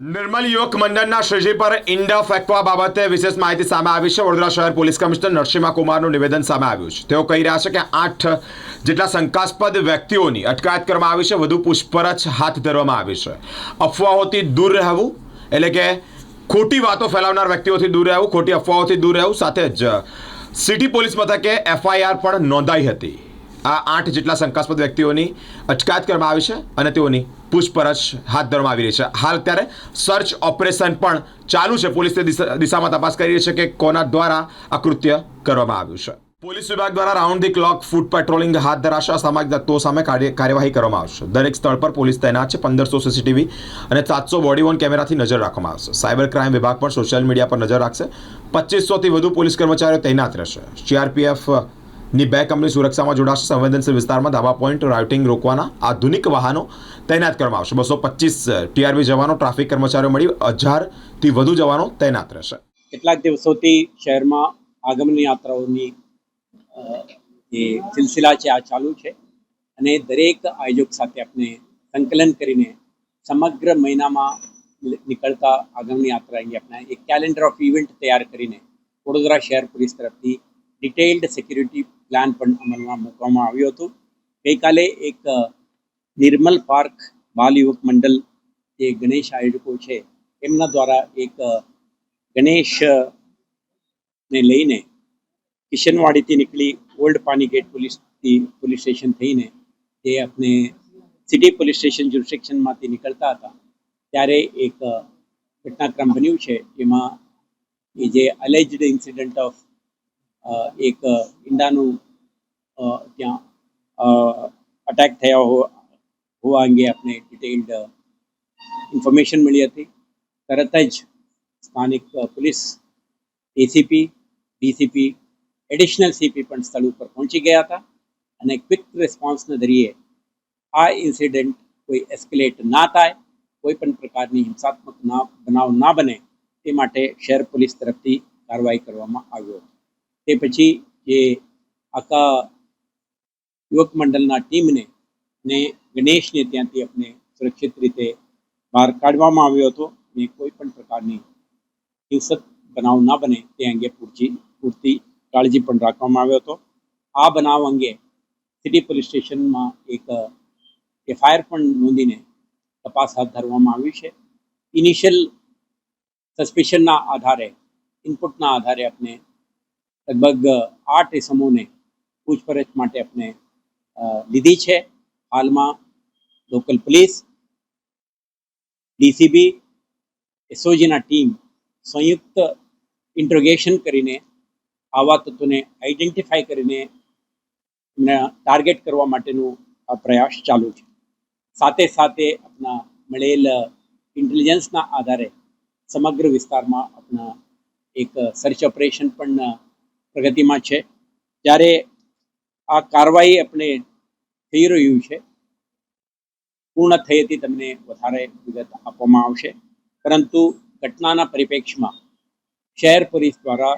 નિર્મલ યુવક મંડળના શ્રીજી પર ઈંડા ફેંકવા બાબતે વિશેષ માહિતી સામે આવી છે. વડોદરા શહેર પોલીસ કમિશનર નરસિંહા કુમારનું નિવેદન સામે આવ્યું છે. તેઓ કહી રહ્યા છે કે આઠ જેટલા શંકાસ્પદ વ્યક્તિઓની અટકાયત કરવામાં આવી છે. વધુ પૂછપરછ હાથ ધરવામાં આવી છે. અફવાઓથી દૂર રહેવું એટલે કે ખોટી વાતો ફેલાવનાર વ્યક્તિઓથી દૂર રહેવું, ખોટી અફવાઓથી દૂર રહેવું સાથે જ સિટી પોલીસ મથકે એફઆઈઆર પણ નોંધાઈ હતી. આ આઠ જેટલા શંકાસ્પદ વ્યક્તિઓની અટકાયત કરવામાં આવી છે અને તેઓની પૂછપરછ હાથ ધરવામાં આવી રહી છે. હાલ ત્યારે સર્ચ ઓપરેશન પણ ચાલુ છે. પોલીસ તે દિશા- દિશામાં તપાસ કરી રહી છે કે કોના દ્વારા આ કૃત્ય કરવામાં આવ્યું છે. પોલીસ વિભાગ દ્વારા round the clock foot patrolling હાથ ધરાશે. અસામાજિક તત્વો સામે કાર્ય- કાર્યવાહી કરવામાં આવશે. દરેક સ્થળ પર પોલીસ તૈનાત છે. પંદરસો સીસીટીવી અને સાતસો બોડી વોન કેમેરાથી નજર રાખવામાં આવશે. સાયબર ક્રાઇમ વિભાગ પણ સોશિયલ મીડિયા પર નજર રાખશે. પચીસોથી વધુ પોલીસ કર્મચારીઓ તૈનાત રહેશે. સીઆરપીએફ ની બે કંપની સુરક્ષામાં જોડાશે. સંવેદનશીલ વિસ્તારમાં ધાબા પોઈન્ટ રાઉટિંગ રોકવાના આધુનિક વાહનો તૈનાત કરવામાં આવશે. બસો પચીસ ટીઆરબી જવાનો ટ્રાફિક કર્મચારીઓ મળી હજારથી વધુ જવાનો તૈનાત રહેશે. કેટલાક દિવસોથી શહેરમાં આગમન યાત્રાઓની જે સિલસિલા છે, આ ચાલુ છે અને દરેક આયોજક સાથે આપણે સંકલન કરીને સમગ્ર મહિનામાં નીકળતા આગમન યાત્રા અંગે આપણે એક કેલેન્ડર ઓફ ઇવેન્ટ તૈયાર કરીને વડોદરા શહેર પોલીસ તરફથી ડિટેઇલ્ડ સિક્યુરિટી પ્લાન પણ અમલમાં મૂકવામાં આવ્યું હતું. ગઈકાલે એક નિર્મલ પાર્ક બાલ યુવક મંડળ જે ગણેશ આયોજકો છે, એમના દ્વારા એક ગણેશ ને લઈને કિશનવાડીથી નીકળી ઓલ્ડ પાનીગેટ પોલીસથી પોલીસ સ્ટેશન થઈને જે આપણે સિટી પોલીસ સ્ટેશન જ્યુરિસ્ડિક્શનમાંથી નીકળતા હતા. ત્યારે એક ઘટનાક્રમ બન્યું છે એમાં એ જે અલેજડ ઇન્સિડન્ટ ઓફ એક ઈંડાનું ત્યાં અટેક થયા હોવા અંગે આપણે ડિટેઇલ્ડ ઇન્ફોર્મેશન મળી હતી. તરત જ સ્થાનિક police ACP DCP additional CP પણ સ્થળ ઉપર પહોંચી ગયા હતા અને ક્વિક રિસ્પોન્સના ધરીએ આ ઇન્સિડન્ટ કોઈ એસ્કેલેટ ના થાય, કોઈ પણ પ્રકારની હિંસાત્મક ના, બનાવ ના બને તે માટે શહેર પોલીસ તરફથી કાર્યવાહી કરવામાં આવ્યો હતો. તે પછી જે આખા યુવક મંડળના ટીમને ને ગણેશને ત્યાંથી આપણે સુરક્ષિત રીતે બહાર કાઢવામાં આવ્યો હતો ને કોઈ પણ પ્રકારની હિંસક બનાવ ના બને તે અંગે પૂરતી પૂરતી કાળજી પણ રાખવામાં આવ્યો હતો. આ બનાવ અંગે સિટી પોલીસ સ્ટેશનમાં એક એફઆઈઆર પણ નોંધીને તપાસ હાથ ધરવામાં આવી છે. ઇનિશિયલ સસ્પિશનના આધારે, ઇનપુટના આધારે આપણે લગભગ આઠ સમૂહને પૂછપરછ માટે આપણે લીધી છે. હાલમાં લોકલ પોલીસ, ડીસીબી, એસઓજીના ટીમ સંયુક્ત ઇન્ટ્રોગેશન કરીને આવા તત્વોને આઈડેન્ટિફાઈ કરીને એમને ટાર્ગેટ કરવા માટેનું આ પ્રયાસ ચાલુ છે. સાથે સાથે આપણા મળેલ ઇન્ટેલિજન્સના આધારે સમગ્ર વિસ્તારમાં આપણા એક સર્ચ ઓપરેશન પણ પ્રગતિમાં છે. જ્યારે આ કાર્યવાહી આપણે થઈ રહ્યું છે, પૂર્ણ થઈ હતી તમને વધારે વિગત આપવામાં આવશે. પરંતુ ઘટનાના પરિપ્રેક્ષમાં શહેર પોલીસ દ્વારા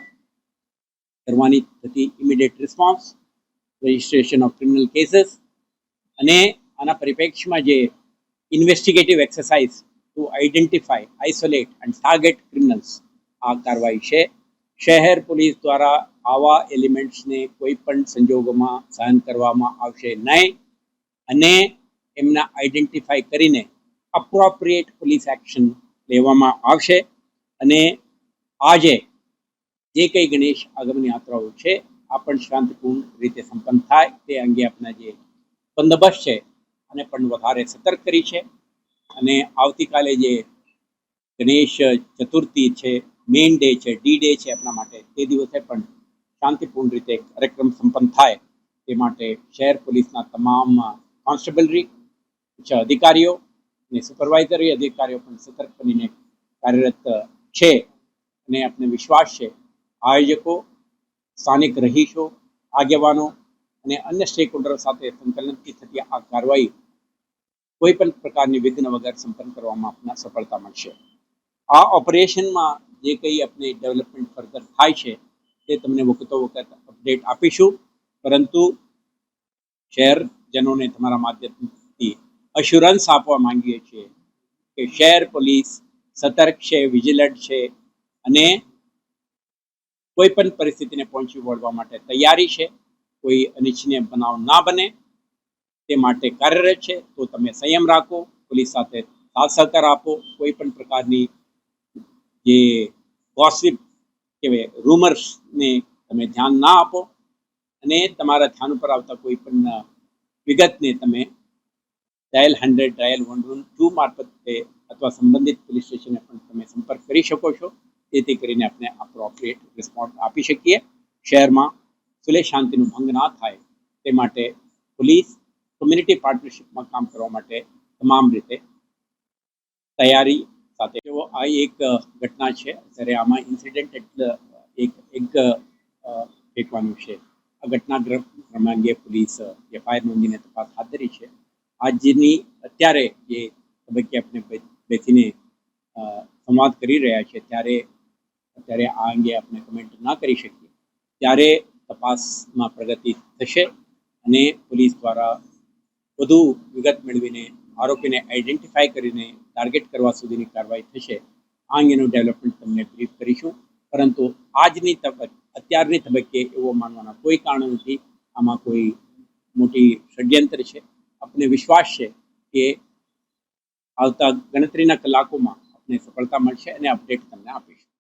કરવાની થતી immediate response registration of criminal cases અને આના પરિપ્રેક્ષમાં જે investigative exercise to identify isolate and target criminals આ કાર્યવાહી છે. શહેર પોલીસ દ્વારા આવા એલિમેન્ટ્સને કોઈ પણ સંજોગોમાં સહન કરવામાં આવશે નહીં અને એમના આઈડેન્ટિફાઈ કરીને અપ્રોપ્રિએટ પોલીસ એક્શન લેવામાં આવશે અને આજે જે કંઈ ગણેશ આગમન યાત્રાઓ છે, આ પણ શાંતિપૂર્ણ રીતે સંપન્ન થાય તે અંગે આપણા જે બંદોબસ્ત છે અને પણ વધારે સતર્ક કરી છે. અને આવતીકાલે જે ગણેશ ચતુર્થી છે મેઇન ડે છે ડી ડે છે આપણા માટે, તે દિવસે પણ શાંતિપૂર્ણ રીતે કાર્યક્રમ સંપન્ન થાય તે માટે શહેર પોલીસના તમામ કોન્સ્ટેબલરી ઉચ્ચ અધિકારીઓ અને સુપરવાઇઝરી અધિકારીઓ પણ સતર્ક બનીને કાર્યરત છે અને આપણે વિશ્વાસ છે. આયોજકો, સ્થાનિક રહીશો, આગેવાનો અને અન્ય સ્ટેક હોલ્ડરો સાથે સંકલનથી થતી આ કાર્યવાહી કોઈ પણ પ્રકારની વિઘ્ન વગર સંપન્ન કરવામાં આપણને સફળતા મળશે. આ ઓપરેશનમાં જે કંઈ આપણે ડેવલપમેન્ટ ફર્ધર થાય છે તે તમને વખતો વખત અપડેટ આપીશું. પરંતુ શહેરજનોને તમારા માધ્યમથી અશ્યોરન્સ આપવા માંગીએ છીએ કે શહેર પોલીસ સતર્ક છે વિજિલન્ટ છે અને કોઈ પણ પરિસ્થિતિને પહોંચી વળવા માટે તૈયારી છે. કોઈ અનિચ્છનીય બનાવ ના બને, તે માટે કાર્યરત છે, તો તમે સંયમ રાખો, પોલીસ સાથે સાથ સહકાર આપો. કોઈ પણ પ્રકારની જે ગોસિપ કહેવાય રૂમર્સને તમે ધ્યાન ના આપો અને તમારા ધ્યાન ઉપર આવતા કોઈ પણ વિગતને તમે dial hundred dial one one two મારફતે અથવા સંબંધિત પોલીસ સ્ટેશને પણ તમે સંપર્ક કરી શકો છો. જેથી કરીને આપણે અપ્રોપ્રિએટ રિસ્પોન્સ આપી શકીએ. શહેરમાં સુલેહ શાંતિનું ભંગ ના થાય તે માટે પોલીસ કોમ્યુનિટી પાર્ટનરશિપમાં કામ કરવા માટે તમામ રીતે તૈયારી સાથે. એવો આ એક ઘટના છે. જ્યારે આમાં ઇન્સિડન્ટ એટલે એક એક ફેંકવાનું છે. આ ઘટના ક્રમાંકે પોલીસ એફઆઈઆર નોંધીને તપાસ હાથ ધરી છે. આજની અત્યારે જે તબક્કે આપણે બેસીને સંવાદ કરી રહ્યા છે ત્યારે, અત્યારે આ અંગે આપણે કમેન્ટ ના કરી શકીએ. ત્યારે તપાસમાં પ્રગતિ થશે અને પોલીસ દ્વારા વધુ વિગત મેળવીને આરોપીને આઈડેન્ટિફાય કરીને ટાર્ગેટ કરવા સુધીની કાર્યવાહી થશે. આ અંગેનું ડેવલપમેન્ટ તમને બ્રીફ કરીશું. પરંતુ આજની તબક્કે, અત્યારની તબક્કે એવો માનવાના કોઈ કારણ નથી. આમાં કોઈ મોટી ષડયંત્ર છે. આપણને વિશ્વાસ છે કે આવતા ગણતરીના કલાકોમાં આપણે સફળતા મળશે અને અપડેટ તમને આપીશું.